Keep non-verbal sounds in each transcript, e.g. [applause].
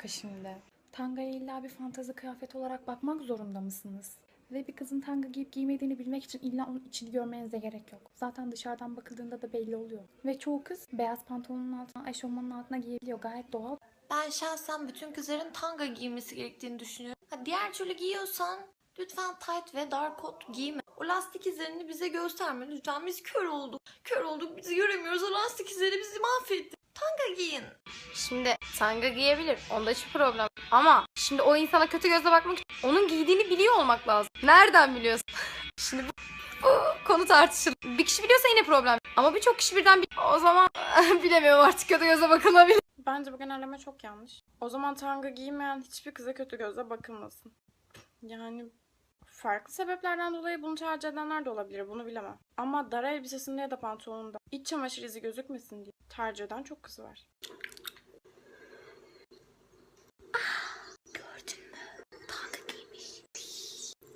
alaka şimdi? Tanga'ya illa bir fantazi kıyafet olarak bakmak zorunda mısınız? Ve bir kızın tanga giyip giymediğini bilmek için illa onun içini görmenize gerek yok. Zaten dışarıdan bakıldığında da belli oluyor. Ve çoğu kız beyaz pantolonun altına, eşofmanın altına giyebiliyor. Gayet doğal. Ben şahsen bütün kızların tanga giymesi gerektiğini düşünüyorum. Ha, diğer türlü giyiyorsan lütfen tight ve dar kot giyme. O lastik izlerini bize gösterme lütfen. Biz kör olduk. Kör olduk bizi göremiyoruz. O lastik izleri bizi mahvetti. Şimdi tanga giyebilir. Onda hiçbir problem. Ama şimdi o insana kötü gözle bakmak onun giydiğini biliyor olmak lazım. Nereden biliyorsun? [laughs] şimdi bu, bu konu tartışılır. Bir kişi biliyorsa yine problem. Ama birçok kişi birden bil- o zaman [laughs] bilemiyorum artık kötü gözle bakılabilir. Bence bu genelleme çok yanlış. O zaman tanga giymeyen hiçbir kıza kötü gözle bakılmasın. Yani farklı sebeplerden dolayı bunu tercih edenler de olabilir. Bunu bilemem. Ama dar elbisesinde ya da pantolonunda iç çamaşır izi gözükmesin diye tercih eden çok kız var.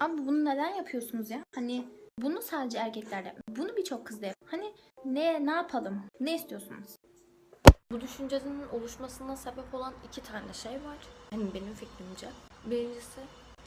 Abi bunu neden yapıyorsunuz ya? Hani bunu sadece erkekler yapmıyor. Bunu birçok kız da yapıyor. Hani ne ne yapalım? Ne istiyorsunuz? Bu düşüncenin oluşmasına sebep olan iki tane şey var. Hani benim fikrimce. Birincisi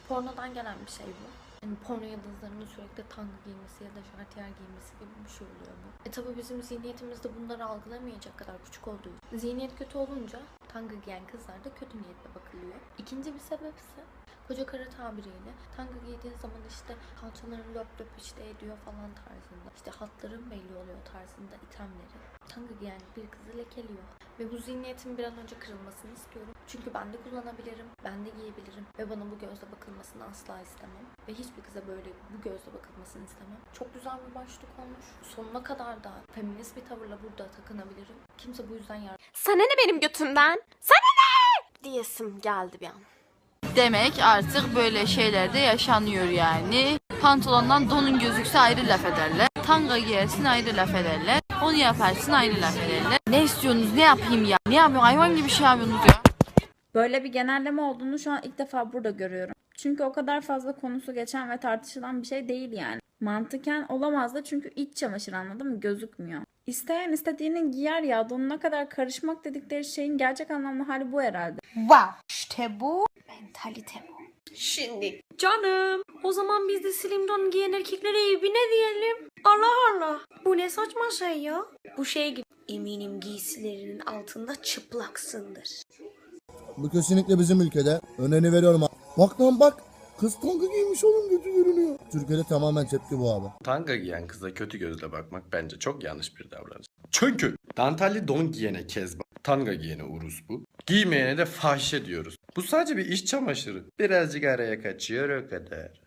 pornodan gelen bir şey bu. Hani porno yıldızlarının sürekli tanga giymesi ya da şartiyer giymesi gibi bir şey oluyor bu. E tabi bizim zihniyetimizde bunları algılamayacak kadar küçük olduğu için. Zihniyet kötü olunca tanga giyen kızlar da kötü niyetle bakılıyor. İkinci bir sebep ise koca karı tabiriyle tanga giydiğin zaman işte kalçaların löp löp işte ediyor falan tarzında. İşte hatların belli oluyor tarzında itemleri. Tanga giyen bir kızı lekeliyor. Ve bu zihniyetin bir an önce kırılmasını istiyorum. Çünkü ben de kullanabilirim, ben de giyebilirim. Ve bana bu gözle bakılmasını asla istemem. Ve hiçbir kıza böyle bu gözle bakılmasını istemem. Çok güzel bir başlık olmuş. Sonuna kadar da feminist bir tavırla burada takınabilirim. Kimse bu yüzden yardım Sana ne benim götümden? Sana ne? Diyesim geldi bir an. Demek artık böyle şeyler de yaşanıyor yani. Pantolondan donun gözükse ayrı laf ederler. Tanga giyersin ayrı laf ederler. Onu yaparsın ayrı laf ederler. Ne istiyorsunuz ne yapayım ya? Ne yapıyorum hayvan gibi şey yapıyorsunuz ya. Böyle bir genelleme olduğunu şu an ilk defa burada görüyorum. Çünkü o kadar fazla konusu geçen ve tartışılan bir şey değil yani. Mantıken olamaz da çünkü iç çamaşır anladın mı? Gözükmüyor. İsteyen istediğini giyer ya. Donuna kadar karışmak dedikleri şeyin gerçek anlamlı hali bu herhalde. İşte bu mentalite bu. Şimdi canım o zaman biz de slim don giyen erkeklere evi ne diyelim? Allah Allah bu ne saçma şey ya. Bu şey gibi. Eminim giysilerinin altında çıplaksındır. Bu kesinlikle bizim ülkede. Öneni veriyorum. Bak lan bak. Kız tanga giymiş oğlum kötü görünüyor. Türkiye'de tamamen tepki bu abi. Tanga giyen kıza kötü gözle bakmak bence çok yanlış bir davranış. Çünkü dantelli don giyene kezba, tanga giyene urus bu. Giymeyene de fahişe diyoruz. Bu sadece bir iş çamaşırı. Birazcık araya kaçıyor o kadar.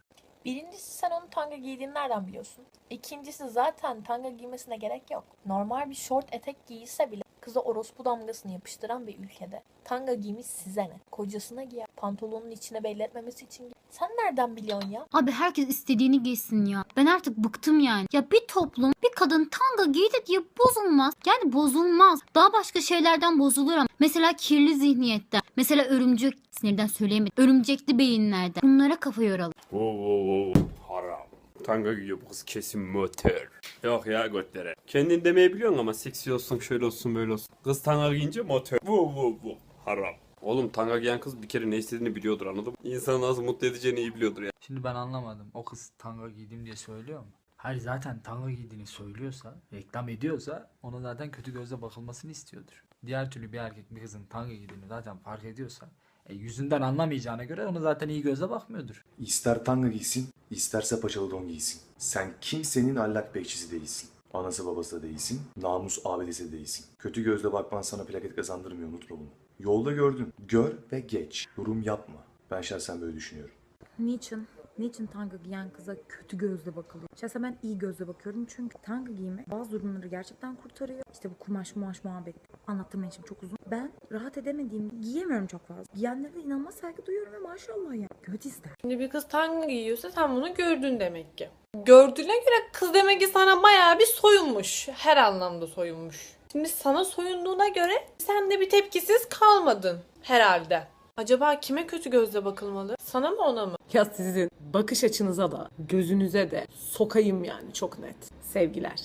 Birincisi sen onun tanga giydiğini nereden biliyorsun? İkincisi zaten tanga giymesine gerek yok. Normal bir şort etek giyse bile kıza orospu damgasını yapıştıran bir ülkede. Tanga giymiş size ne? Kocasına giyer. Pantolonun içine belli etmemesi için giyer. Sen nereden biliyorsun ya? Abi herkes istediğini giysin ya. Ben artık bıktım yani. Ya bir toplum bir kadın tanga giydi diye bozulmaz. Yani bozulmaz. Daha başka şeylerden bozulur ama. Mesela kirli zihniyetten. Mesela örümcek sinirden söyleyemedim. Örümcekli beyinlerden. Bunlara kafa yoralım. Oo, oo, oo, haram. Tanga giyiyor bu kız kesin motor. Yok ya götlere. Kendin demeyi biliyorsun ama seksi olsun şöyle olsun böyle olsun. Kız tanga giyince motor. Bu bu bu. Haram. Oğlum tanga giyen kız bir kere ne istediğini biliyordur anladın mı? İnsanı nasıl mutlu edeceğini iyi biliyordur ya. Şimdi ben anlamadım. O kız tanga giydim diye söylüyor mu? Hayır zaten tanga giydiğini söylüyorsa, reklam ediyorsa ona zaten kötü gözle bakılmasını istiyordur. Diğer türlü bir erkek bir kızın tanga giydiğini zaten fark ediyorsa, e, yüzünden anlamayacağına göre ona zaten iyi gözle bakmıyordur. İster tanga giysin, isterse paçalı don giysin. Sen kimsenin allak bekçisi değilsin. Anası babası da değilsin, namus abidesi de değilsin. Kötü gözle bakman sana plaket kazandırmıyor, unutma bunu. Yolda gördün, gör ve geç. Yorum yapma. Ben şahsen böyle düşünüyorum. Niçin? Niçin tanga giyen kıza kötü gözle bakılıyor? Şahsen ben iyi gözle bakıyorum çünkü tanga giyme bazı durumları gerçekten kurtarıyor. İşte bu kumaş mumaş muhabbet. Anlattığım için çok uzun. Ben rahat edemediğim giyemiyorum çok fazla. Giyenlere de inanılmaz saygı duyuyorum ve maşallah ya. Göt ister. Şimdi bir kız tanga giyiyorsa sen bunu gördün demek ki. Gördüğüne göre kız demek ki sana bayağı bir soyunmuş. Her anlamda soyunmuş. Şimdi sana soyunduğuna göre sen de bir tepkisiz kalmadın herhalde. Acaba kime kötü gözle bakılmalı? Sana mı ona mı? Ya sizin bakış açınıza da gözünüze de sokayım yani çok net. Sevgiler.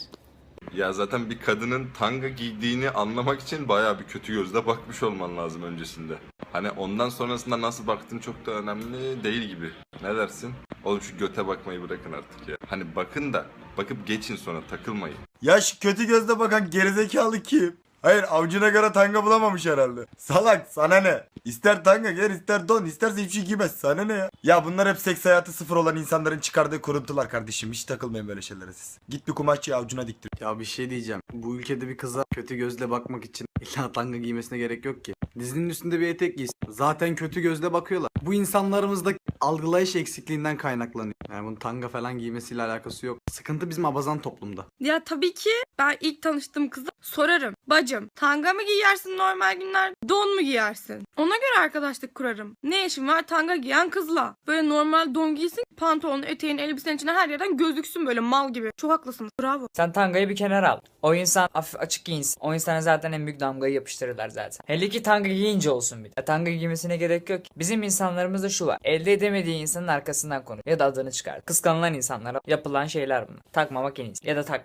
Ya zaten bir kadının tanga giydiğini anlamak için bayağı bir kötü gözle bakmış olman lazım öncesinde. Hani ondan sonrasında nasıl baktın çok da önemli değil gibi. Ne dersin? Oğlum şu göte bakmayı bırakın artık ya. Hani bakın da bakıp geçin sonra takılmayın. Ya şu kötü gözle bakan gerizekalı kim? Hayır avcuna göre tanga bulamamış herhalde. Salak sana ne? İster tanga giyer ister don isterse hiçbir şey giymez sana ne ya? Ya bunlar hep seks hayatı sıfır olan insanların çıkardığı kuruntular kardeşim. Hiç takılmayın böyle şeylere siz. Git bir kumaşçıya avcuna diktir. Ya bir şey diyeceğim. Bu ülkede bir kıza kötü gözle bakmak için [laughs] illa tanga giymesine gerek yok ki. Dizinin üstünde bir etek giysin. Zaten kötü gözle bakıyorlar. Bu insanlarımızda algılayış eksikliğinden kaynaklanıyor. Yani bunun tanga falan giymesiyle alakası yok. Sıkıntı bizim abazan toplumda. Ya tabii ki ben ilk tanıştığım kıza sorarım. Bacım tanga mı giyersin normal günler don mu giyersin? Ona göre arkadaşlık kurarım. Ne işin var tanga giyen kızla? Böyle normal don giysin pantolonu eteğin elbisenin içine her yerden gözüksün böyle mal gibi. Çok haklısınız bravo. Sen tangayı bir kenara al. O insan hafif açık giyinsin. O insana zaten en büyük damgayı yapıştırırlar zaten. Hele ki tanga giyince olsun bir de. Tanga giymesine gerek yok. Bizim insanlarımızda şu var. Elde edemediği insanın arkasından konuş. Ya da adını çıkar. Kıskanılan insanlara yapılan şeyler bunlar. Takmamak en iyisi. Ya da tak